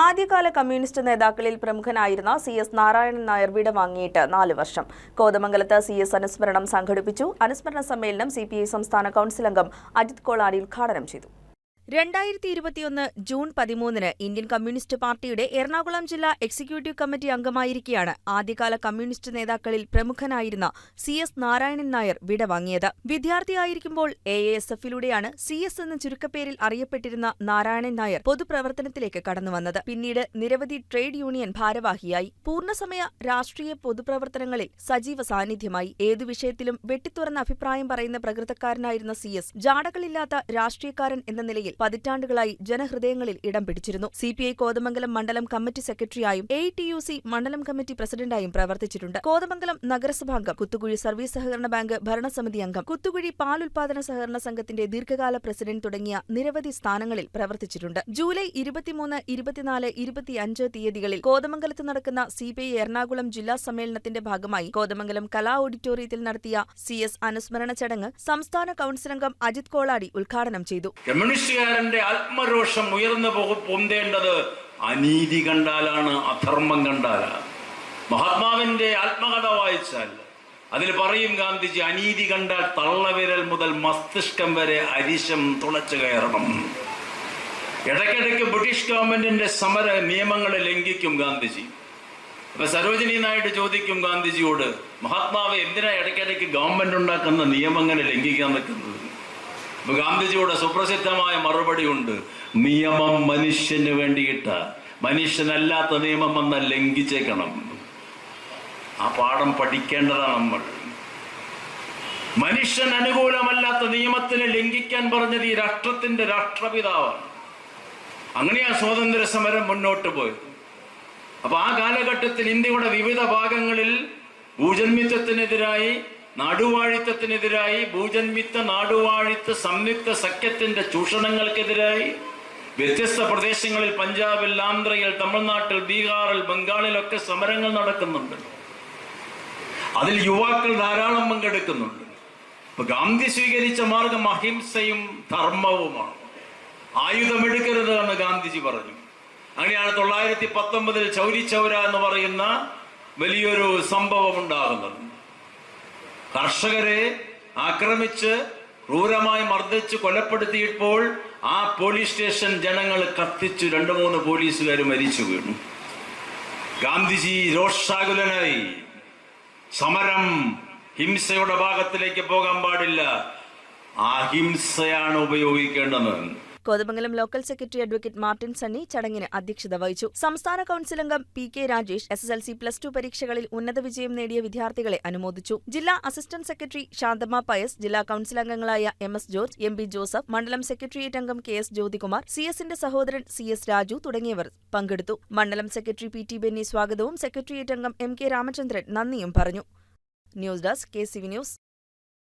ആദ്യകാല കമ്മ്യൂണിസ്റ്റ് നേതാക്കളിൽ പ്രമുഖനായിരുന്ന സി എസ് നാരായണൻ നായർ വിട വാങ്ങിയിട്ട് നാല് വർഷം. കോതമംഗലത്ത് സി എസ് അനുസ്മരണം സംഘടിപ്പിച്ചു. അനുസ്മരണ സമ്മേളനം സി സംസ്ഥാന കൌൺസിൽ അംഗം അജിത് കോളാടി ഉദ്ഘാടനം ചെയ്തു. രണ്ടായിരത്തി ഇരുപത്തിയൊന്ന് ജൂൺ പതിമൂന്നിന് ഇന്ത്യൻ കമ്മ്യൂണിസ്റ്റ് പാർട്ടിയുടെ എറണാകുളം ജില്ലാ എക്സിക്യൂട്ടീവ് കമ്മിറ്റി അംഗമായിരിക്കെയാണ് ആദ്യകാല കമ്മ്യൂണിസ്റ്റ് നേതാക്കളിൽ പ്രമുഖനായിരുന്ന സി എസ് നാരായണൻ നായർ വിടവാങ്ങിയത് വിദ്യാർത്ഥിയായിരിക്കുമ്പോൾ എ എ എസ് എഫിലൂടെയാണ് സി എസ് എന്ന ചുരുക്കപ്പേരിൽ അറിയപ്പെട്ടിരുന്ന നാരായണൻ നായർ പൊതുപ്രവർത്തനത്തിലേക്ക് കടന്നുവന്നത്. പിന്നീട് നിരവധി ട്രേഡ് യൂണിയൻ ഭാരവാഹിയായി. പൂർണസമയ രാഷ്ട്രീയ പൊതുപ്രവർത്തനങ്ങളിൽ സജീവ സാന്നിധ്യമായി. ഏതു വിഷയത്തിലും വെട്ടിത്തുറന്ന അഭിപ്രായം പറയുന്ന പ്രകൃതക്കാരനായിരുന്ന സി എസ്. ജാടകളില്ലാത്ത രാഷ്ട്രീയക്കാരൻ എന്ന നിലയിൽ പതിറ്റാണ്ടുകളായി ജനഹൃദയങ്ങളിൽ ഇടം പിടിച്ചിരുന്നു. സി പി ഐ കോതമംഗലം മണ്ഡലം കമ്മിറ്റി സെക്രട്ടറിയായും എ ടി യു സി മണ്ഡലം കമ്മിറ്റി പ്രസിഡന്റായും പ്രവർത്തിച്ചിട്ടുണ്ട്. കോതമംഗലം നഗരസഭാംഗം കുത്തുകുഴി സർവീസ് സഹകരണ ബാങ്ക് ഭരണസമിതി അംഗം കുത്തുകുഴി പാൽ ഉൽപാദന സഹകരണ സംഘത്തിന്റെ ദീർഘകാല പ്രസിഡന്റ് തുടങ്ങിയ നിരവധി സ്ഥാനങ്ങളിൽ പ്രവർത്തിച്ചിട്ടുണ്ട്. ജൂലൈ ഇരുപത്തിമൂന്ന് ഇരുപത്തിനാല് ഇരുപത്തിയഞ്ച് തീയതികളിൽ കോതമംഗലത്ത് നടക്കുന്ന സി ഐ എറണാകുളം ജില്ലാ സമ്മേളനത്തിന്റെ ഭാഗമായി കോതമംഗലം കലാ ഓഡിറ്റോറിയത്തിൽ നടത്തിയ സി എസ് അനുസ്മരണ ചടങ്ങ് സംസ്ഥാന കൌൺസിൽ അംഗം അജിത് കോളാടി ഉദ്ഘാടനം ചെയ്തു. കമ്മ്യൂണിസ്റ്റുകാരന്റെ ആത്മരോഷം ഉയർന്നു പൊന്തേണ്ടത് അനീതി കണ്ടാലാണ് അധർമ്മം കണ്ടാലാണ്. മഹാത്മാവിന്റെ ആത്മകഥ വായിച്ചാൽ അതിൽ പറയും ഗാന്ധിജി അനീതി കണ്ടാൽ തള്ളവിരൽ മുതൽ മസ്തിഷ്കം വരെ അരിശം തുളച്ചു കയറണം. ഇടയ്ക്കിടയ്ക്ക് ബ്രിട്ടീഷ് ഗവൺമെന്റിന്റെ സമര നിയമങ്ങളെ ലംഘിക്കും ഗാന്ധിജി. അപ്പൊ സരോജിനി നായിഡു ചോദിക്കും ഗാന്ധിജിയോട് മഹാത്മാവ് എന്തിനാ ഇടയ്ക്കിടയ്ക്ക് ഗവൺമെന്റ് ഉണ്ടാക്കുന്ന നിയമങ്ങളെ ലംഘിക്കാൻ നിൽക്കുന്നത്? ഗാന്ധിജിയുടെ സുപ്രസിദ്ധമായ മറുപടി ഉണ്ട് നിയമം മനുഷ്യന് വേണ്ടിയിട്ട് മനുഷ്യനല്ലാത്ത നിയമം വന്ന ലംഘിച്ചേക്കണം. ആ പാഠം പഠിക്കേണ്ടതാണ് നമ്മൾ. മനുഷ്യൻ അനുകൂലമല്ലാത്ത നിയമത്തിനെ ലംഘിക്കാൻ പറഞ്ഞത് ഈ രാഷ്ട്രത്തിന്റെ രാഷ്ട്രപിതാവാണ്. അങ്ങനെയാ സ്വാതന്ത്ര്യ സമരം മുന്നോട്ട് പോയത്. അപ്പൊ ആ കാലഘട്ടത്തിൽ ഇന്ത്യയുടെ വിവിധ ഭാഗങ്ങളിൽ ഭൂജന്മിത്വത്തിനെതിരായി നാടുവാഴിത്തത്തിനെതിരായി ഭൂജന്മിത്ത നാടുവാഴിത്ത സംയുക്ത സഖ്യത്തിന്റെ ചൂഷണങ്ങൾക്കെതിരായി വ്യത്യസ്ത പ്രദേശങ്ങളിൽ പഞ്ചാബിൽ ആന്ധ്രയിൽ തമിഴ്നാട്ടിൽ ബീഹാറിൽ ബംഗാളിലൊക്കെ സമരങ്ങൾ നടക്കുന്നുണ്ട്. അതിൽ യുവാക്കൾ ധാരാളം പങ്കെടുക്കുന്നുണ്ട്. ഇപ്പൊ ഗാന്ധി സ്വീകരിച്ച മാർഗം അഹിംസയും ധർമ്മവുമാണ്. ആയുധമെടുക്കരുത് എന്ന് ഗാന്ധിജി പറഞ്ഞു. അങ്ങനെയാണ് തൊള്ളായിരത്തി പത്തൊമ്പതിൽ ചൗരി ചൗര എന്ന് പറയുന്ന വലിയൊരു സംഭവം ഉണ്ടാകുന്നത് കർഷകരെ ആക്രമിച്ച് ക്രൂരമായി മർദ്ദിച്ച് കൊലപ്പെടുത്തിയപ്പോൾ ആ പോലീസ് സ്റ്റേഷൻ ജനങ്ങൾ കത്തിച്ചു. രണ്ടു മൂന്ന് പോലീസുകാർ മരിച്ചു വീണു. ഗാന്ധിജി രോഷാകുലനായി. സമരം ഹിംസയുടെ ഭാഗത്തിലേക്ക് പോകാൻ പാടില്ല. അഹിംസയാണ് ഉപയോഗിക്കേണ്ടത് Kothamangalam local secretary advocate Martin Sunny ചടങ്ങിന് അധ്യക്ഷത വഹിച്ചു. സംസ്ഥാന കൌൺസിൽ അംഗം P K Rajesh S S L C plus two പരീക്ഷകളിൽ ഉന്നത വിജയം നേടിയ വിദ്യാർത്ഥികളെ അനുമോദിച്ചു. ജില്ലാ അസിസ്റ്റന്റ് സെക്രട്ടറി ശാന്തമ്മ പയസ് ജില്ലാ കൌൺസിൽ അംഗങ്ങളായ M S George M B Joseph മണ്ഡലം സെക്രട്ടേറിയറ്റ് അംഗം കെ എസ് ജ്യോതികുമാർ സി എസിന്റെ സഹോദരൻ സി എസ് രാജു തുടങ്ങിയവർ പങ്കെടുത്തു. മണ്ഡലം സെക്രട്ടറി പി ടി ബെന്നി സ്വാഗതവും സെക്രട്ടേറിയറ്റ് അംഗം എം കെ രാമചന്ദ്രൻ നന്ദിയും പറഞ്ഞു. News desk K C V news.